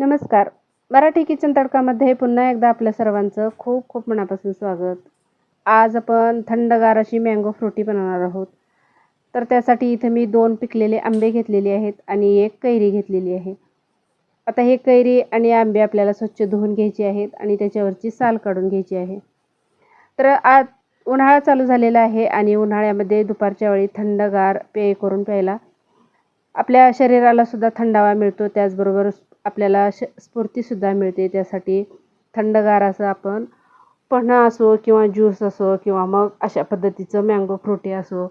नमस्कार. मराठी किचन तडकामध्ये पुन्हा एकदा आपल्या सर्वांचं खूप खूप मनापासून स्वागत. आज आपण थंडगार अशी मँगो फ्रुटी बनवणार आहोत. तर त्यासाठी इथं मी दोन पिकलेले आंबे घेतलेले आहेत आणि एक कैरी घेतलेली आहे. आता हे कैरी आणि आंबे आपल्याला स्वच्छ धुवून घ्यायचे आहेत आणि त्याच्यावरची साल काढून घ्यायची आहे. तर आज उन्हाळा चालू झालेला आहे आणि उन्हाळ्यामध्ये दुपारच्या वेळी थंडगार पेय करून प्यायला आपल्या शरीरालासुद्धा थंडावा मिळतो. त्याचबरोबर आपल्याला श स्फूर्तीसुद्धा मिळते. त्यासाठी थंडगार असं आपण पन्हा असो किंवा ज्यूस असो किंवा मग अशा पद्धतीचं मँगो फ्रुटी असो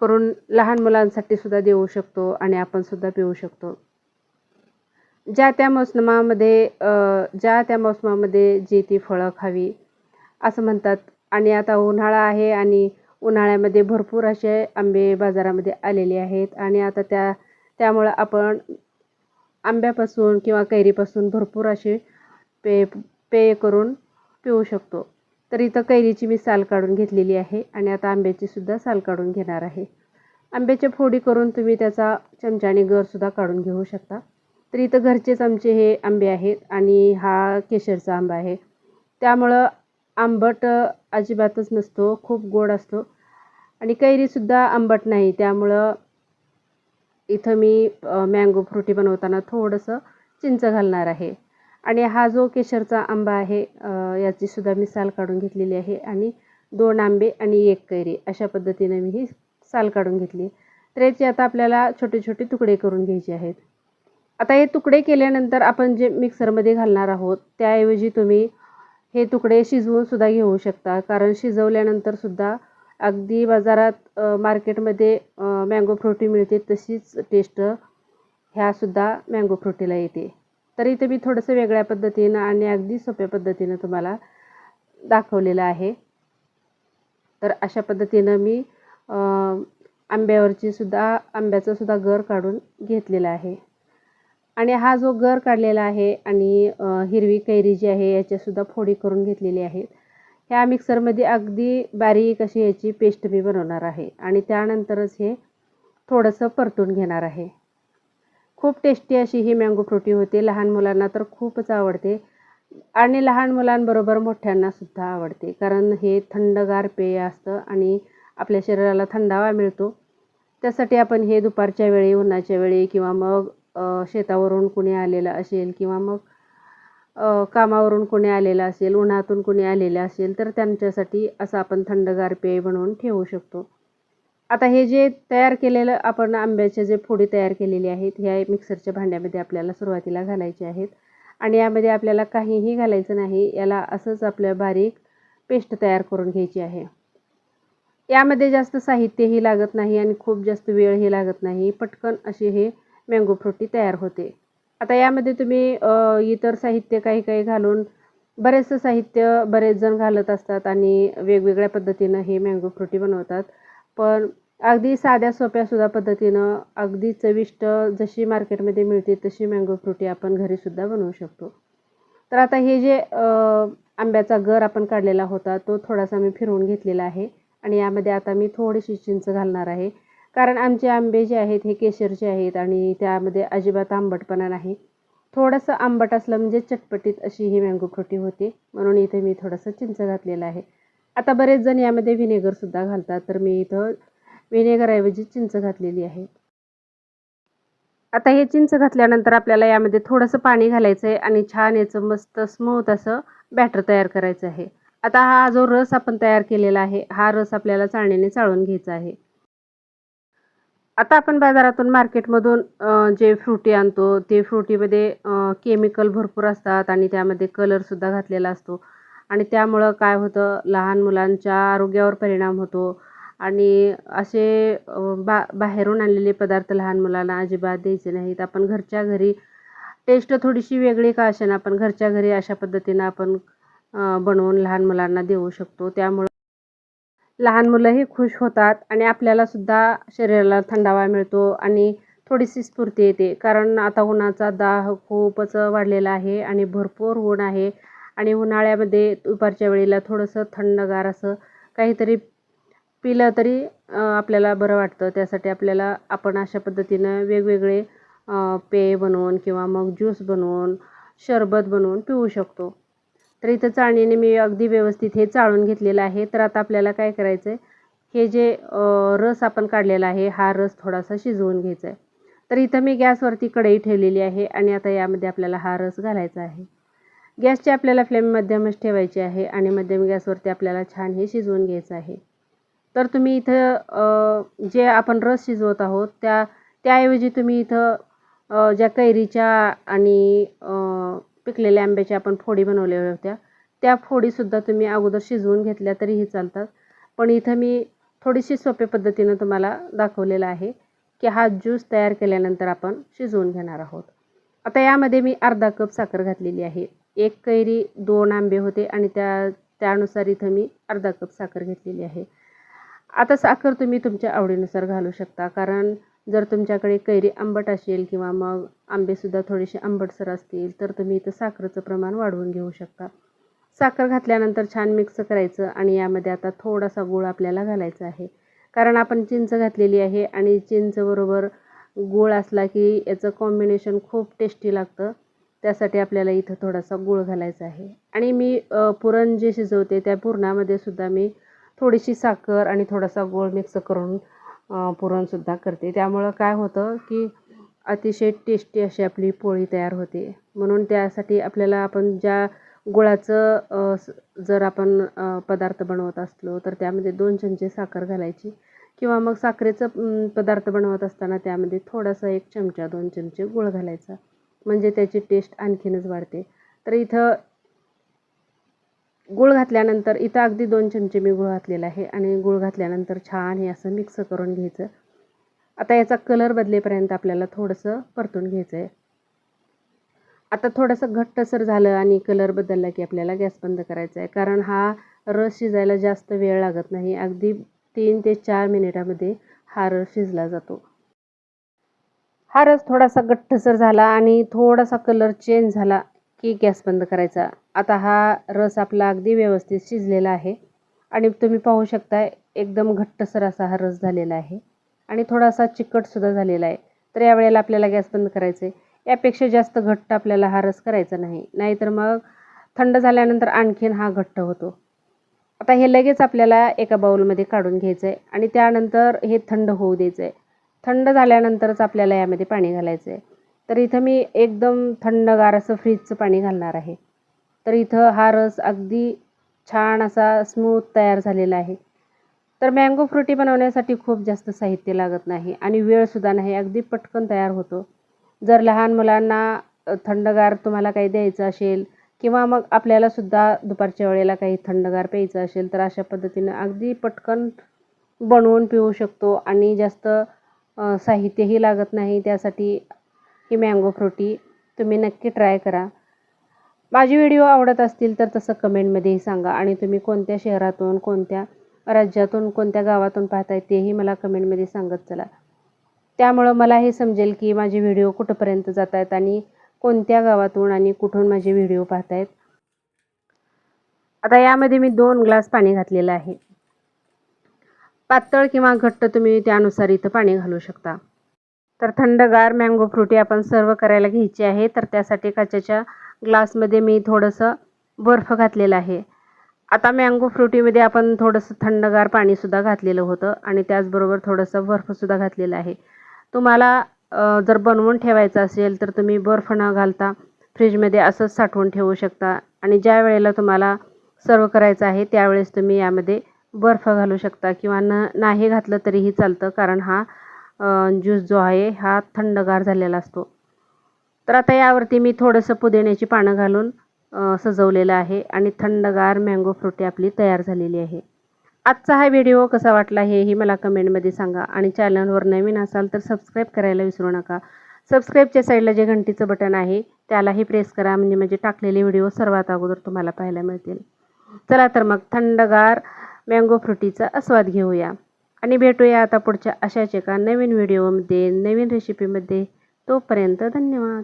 करून लहान मुलांसाठी सुद्धा देऊ शकतो आणि आपण सुद्धा पिऊ शकतो. ज्या त्या मोसमामध्ये ज्या त्या मोसमामध्ये जी ती फळं खावी असं म्हणतात. आणि आता उन्हाळा आहे आणि उन्हाळ्यामध्ये भरपूर असे आंबे बाजारामध्ये आलेले आहेत. आणि आता त्या त्यामुळं आपण आंब्यापासून किंवा कैरीपासून भरपूर असे पेय पेय करून पिऊ शकतो. तर इथं कैरीची मी साल काढून घेतलेली आहे आणि आता आंब्याची सुद्धा साल काढून घेणार आहे. आंब्याच्या फोडी करून तुम्ही त्याचा चमच्याने गरसुद्धा काढून घेऊ शकता. तर इथं घरचेच आमचे हे आंबे आहेत आणि हा केशरचा आंबा आहे. त्यामुळं आंबट अजिबातच नसतो खूप गोड असतो. आणि कैरीसुद्धा आंबट नाही त्यामुळं इथं मी मँगो फ्रुटी बनवताना थोडंसं चिंच घालणार आहे. आणि हा जो केशरचा आंबा आहे याचीसुद्धा मी साल काढून घेतलेली आहे. आणि दोन आंबे आणि एक कैरी अशा पद्धतीने मी ही साल काढून घेतली. तर याचे आता आपल्याला छोटे छोटे तुकडे करून घ्यायचे आहेत. आता हे तुकडे केल्यानंतर आपण जे मिक्सरमध्ये घालणार आहोत त्याऐवजी तुम्ही हे तुकडे शिजवून सुद्धा घेऊ शकता. कारण शिजवल्यानंतर सुद्धा अगदी बाजारात मार्केटमध्ये मँगो फ्रुटी मिळते तशीच टेस्ट ह्यासुद्धा मँगो फ्रुटीला येते. तर इथे मी थोडंसं वेगळ्या पद्धतीनं आणि अगदी सोप्या पद्धतीनं तुम्हाला दाखवलेलं आहे. तर अशा पद्धतीनं मी आंब्यावरची सुद्धा आंब्याचा सुद्धा गर काढून घेतलेला आहे. आणि हा जो गर काढलेला आहे आणि हिरवी कैरी जी आहे याच्यासुद्धा फोडी करून घेतलेली आहेत ह्या मिक्सरमध्ये अगदी बारीक अशी ह्याची पेस्ट मी बनवणार आहे. आणि त्यानंतरच हे थोडंसं परतून घेणार आहे. खूप टेस्टी अशी ही मँगो फ्रुटी होते. लहान मुलांना तर खूपच आवडते. आणि लहान मुलांबरोबर मोठ्यांनासुद्धा आवडते. कारण हे थंडगार पेय असतं आणि आपल्या शरीराला थंडावा मिळतो. त्यासाठी आपण हे दुपारच्या वेळी उन्हाच्या वेळी किंवा मग शेतावरून कुणी आलेलं असेल किंवा मग कामावरून कोणी आलेलं असेल उन्हातून कोणी आलेलं असेल तर त्यांच्यासाठी असं आपण थंडगार पेय बनवून ठेवू शकतो. आता हे जे तयार केलेलं आपण आंब्याचे जे फोडी तयार केलेली आहेत ह्या मिक्सरच्या भांड्यामध्ये आपल्याला सुरुवातीला घालायचे आहेत. आणि यामध्ये आपल्याला काहीही घालायचं नाही याला असंच आपलं बारीक पेस्ट तयार करून घ्यायची आहे. यामध्ये जास्त साहित्यही लागत नाही आणि खूप जास्त वेळही लागत नाही. पटकन अशी हे मँगो फ्रुटी तयार होते. आता यामध्ये तुम्ही इतर साहित्य काही काही घालून बरेचसं साहित्य बरेच जण घालत असतात आणि वेगवेगळ्या पद्धतीनं हे मँगो फ्रुटी बनवतात. पण अगदी साध्या सोप्यासुद्धा पद्धतीनं अगदी चविष्ट जशी मार्केटमध्ये मिळते तशी मँगो फ्रुटी आपण घरीसुद्धा बनवू शकतो. तर आता हे जे आंब्याचा गर आपण काढलेला होता तो थोडासा मी फिरवून घेतलेला आहे. आणि यामध्ये आता मी थोडीशी चिंच घालणार आहे. कारण आमचे आंबे जे आहेत हे केशरचे आहेत आणि त्यामध्ये अजिबात आंबटपणा नाही. थोडंसं आंबट असलं म्हणजे चटपटीत अशी ही मँगो फ्रुटी होते. म्हणून इथे मी थोडंसं चिंच घातलेलं आहे. आता बरेच जण यामध्ये व्हिनेगरसुद्धा घालतात तर मी इथं व्हिनेगरऐवजी चिंच घातलेली आहे. आता हे चिंच घातल्यानंतर आपल्याला यामध्ये थोडंसं पाणी घालायचं आहे आणि छान याचं मस्त स्मूथ असं बॅटर तयार करायचं आहे. आता हा जो रस आपण तयार केलेला आहे हा रस आपल्याला चाळणीने चाळून घ्यायचा आहे. आता आपण बाजारातून मार्केटमधून जे फ्रुटी आणतो ते फ्रुटीमध्ये केमिकल भरपूर असतात आणि त्यामध्ये कलरसुद्धा घातलेला असतो. आणि त्यामुळं काय होतं लहान मुलांच्या आरोग्यावर परिणाम होतो. आणि असे बा बाहेरून आणलेले पदार्थ लहान मुलांना अजिबात द्यायचे नाहीत. आपण घरच्या घरी टेस्ट थोडीशी वेगळी का असेल आपण घरच्या घरी अशा पद्धतीनं आपण बनवून लहान मुलांना देऊ शकतो. त्यामुळं लहान मुलंही खुश होतात आणि आपल्यालासुद्धा शरीराला थंडावा मिळतो आणि थोडीशी स्फूर्ती येते. कारण आता उन्हाचा दाह खूपच वाढलेला आहे आणि भरपूर ऊन आहे आणि उन्हाळ्यामध्ये दुपारच्या वेळेला थोडंसं थंडगार असं काहीतरी पिलं तरी आपल्याला बरं वाटतं. त्यासाठी आपल्याला आपण अशा पद्धतीनं वेगवेगळे पेय बनवून किंवा मग ज्यूस बनवून शरबत बनवून पिऊ शकतो. तर इथं चाळणीने मी अगदी व्यवस्थित हे चाळून घेतलेलं आहे. तर आता आपल्याला काय करायचं आहे हे जे रस आपण काढलेला आहे हा रस थोडासा शिजवून घ्यायचा आहे तर इथं मी गॅसवरती कढई ठेवलेली आहे आणि आता यामध्ये आपल्याला हा रस घालायचा आहे. गॅसची आपल्याला फ्लेम मध्यमच ठेवायची आहे आणि मध्यम गॅसवरती आपल्याला छान हे शिजवून घ्यायचं आहे. तर तुम्ही इथं जे आपण रस शिजवत आहोत त्या त्याऐवजी तुम्ही इथं ज्या कैरीच्या आणि पिकलेल्या आंब्याच्या आपण फोडी बनवलेल्या होत्या. त्या फोडीसुद्धा तुम्ही अगोदर शिजवून घेतल्या तरीही चालतात. पण इथं मी थोडीशी सोप्या पद्धतीनं तुम्हाला दाखवलेलं आहे की हा ज्यूस तयार केल्यानंतर आपण शिजवून घेणार आहोत. आता यामध्ये मी अर्धा कप साखर घातलेली आहे. एक कैरी दोन आंबे होते आणि त्या त्यानुसार इथं मी अर्धा कप साखर घेतलेली आहे. आता साखर तुम्ही तुमच्या आवडीनुसार घालू शकता कारण जर तुमच्याकडे कैरी आंबट असेल किंवा मग आंबेसुद्धा थोडेसे आंबटसर असतील तर तुम्ही इथं साखरेचं प्रमाण वाढवून घेऊ शकता. साखर घातल्यानंतर छान मिक्स करायचं आणि यामध्ये आता थोडासा गूळ आपल्याला घालायचा आहे. कारण आपण चिंच घातलेली आहे आणि चिंचबरोबर गूळ असला की याचं कॉम्बिनेशन खूप टेस्टी लागतं. त्यासाठी आपल्याला इथं थोडासा गूळ घालायचा आहे. आणि मी पुरण जे शिजवते त्या पुरणामध्ये सुद्धा मी थोडीशी साखर आणि थोडासा गूळ मिक्स करून पुरणसुद्धा करते. त्यामुळं काय होतं की अतिशय टेस्टी अशी आपली पोळी तयार होते. म्हणून त्यासाठी आपल्याला आपण ज्या गुळाचं जर आपण पदार्थ बनवत असलो तर त्यामध्ये दोन चमचे साखर घालायची किंवा मग साखरेचं पदार्थ बनवत असताना त्यामध्ये थोडासा एक चमचा दोन चमचे गुळ घालायचा. म्हणजे त्याची टेस्ट आणखीनच वाढते. तर इथं गूळ घातल्यानंतर इथं अगदी दोन चमचे मी गूळ घातलेला आहे आणि गूळ घातल्यानंतर छान हे असं मिक्स करून घ्यायचं. आता याचा कलर बदलेपर्यंत आपल्याला थोडंसं परतून घ्यायचं आहे आता थोडंसं घट्टसर झालं आणि कलर बदलला की आपल्याला गॅस बंद करायचा आहे कारण हा रस शिजायला जास्त वेळ लागत नाही. अगदी तीन ते चार मिनिटामध्ये हा रस शिजला जातो. हा रस थोडासा गठ्ठसर झाला आणि थोडासा कलर चेंज झाला की गॅस बंद करायचा. आता हा रस आपला अगदी व्यवस्थित शिजलेला आहे. आणि तुम्ही पाहू शकता एकदम घट्टसर असा हा रस झालेला आहे. आणि थोडासा चिकटसुद्धा झालेला आहे. तर यावेळेला आपल्याला गॅस बंद करायचं आहे यापेक्षा जास्त घट्ट आपल्याला हा रस करायचा नाही. नाहीतर मग थंड झाल्यानंतर आणखीन हा घट्ट होतो. आता हे लगेच आपल्याला एका बाउलमध्ये काढून घ्यायचं आहे आणि त्यानंतर हे थंड होऊ द्यायचं आहे थंड झाल्यानंतरच आपल्याला यामध्ये पाणी घालायचं आहे तर इथं मी एकदम थंडगार असं फ्रीजचं पाणी घालणार आहे. तर इथं हा रस अगदी छान असा स्मूथ तयार झालेला आहे. तर मँगो फ्रुटी बनवण्यासाठी खूप जास्त साहित्य लागत नाही आणि वेळसुद्धा नाही अगदी पटकन तयार होतो. जर लहान मुलांना थंडगार तुम्हाला काही द्यायचं असेल किंवा मग आपल्यालासुद्धा दुपारच्या वेळेला काही थंडगार प्यायचं असेल तर अशा पद्धतीनं अगदी पटकन बनवून पिऊ शकतो आणि जास्त साहित्यही लागत नाही. त्यासाठी ही मँगो फ्रुटी तुम्ही नक्की ट्राय करा. माझे व्हिडिओ आवडत असतील तर तसं कमेंटमध्येही सांगा. आणि तुम्ही कोणत्या शहरातून कोणत्या राज्यातून कोणत्या गावातून पाहताय तेही मला कमेंटमध्ये सांगत चला. त्यामुळं मला हे समजेल की माझे व्हिडिओ कुठंपर्यंत जात आहेत आणि कोणत्या गावातून आणि कुठून माझे व्हिडिओ पाहतायत. आता यामध्ये मी दोन ग्लास पाणी घातलेलं आहे. पातळ किंवा घट्ट तुम्ही त्यानुसार इथं पाणी घालू शकता. तर थंडगार मँगो फ्रुटी आपण सर्व करायला घ्यायची आहे. तर त्यासाठी काचेच्या ग्लासमध्ये मी थोडंसं बर्फ घातलेलं आहे. आता मँगो फ्रुटीमध्ये आपण थोडंसं थंडगार पाणीसुद्धा घातलेलं होतं आणि त्याचबरोबर थोडंसं बर्फसुद्धा घातलेलं आहे. तुम्हाला जर बनवून ठेवायचं असेल तर तुम्ही बर्फ न घालता फ्रीजमध्ये असंच साठवून ठेवू शकता आणि ज्या वेळेला तुम्हाला सर्व करायचं आहे त्यावेळेस तुम्ही यामध्ये बर्फ घालू शकता किंवा न नाही घातलं तरीही चालतं कारण हा ज्यूस जो आहे हा थंडगार झालेला असतो. तर आता यावरती मी थोडंसं पुदिन्याची पानं घालून सजवलेलं आहे आणि थंडगार मँगो फ्रुटी आपली तयार झालेली आहे. आजचा हा व्हिडिओ कसा वाटला हेही मला कमेंटमध्ये सांगा आणि चॅनलवर नवीन असाल तर सबस्क्राईब करायला विसरू नका. सबस्क्राईबच्या साईडला जे घंटीचं बटन आहे त्यालाही प्रेस करा म्हणजे म्हणजे टाकलेले व्हिडिओ सर्वात अगोदर तुम्हाला पाहायला मिळतील. चला तर मग थंडगार मँगो फ्रुटीचा आस्वाद घेऊया. आणि भेटूया आता पुढच्या अशाच एका नवीन व्हिडिओमध्ये नवीन रेसिपीमध्ये तोपर्यंत धन्यवाद.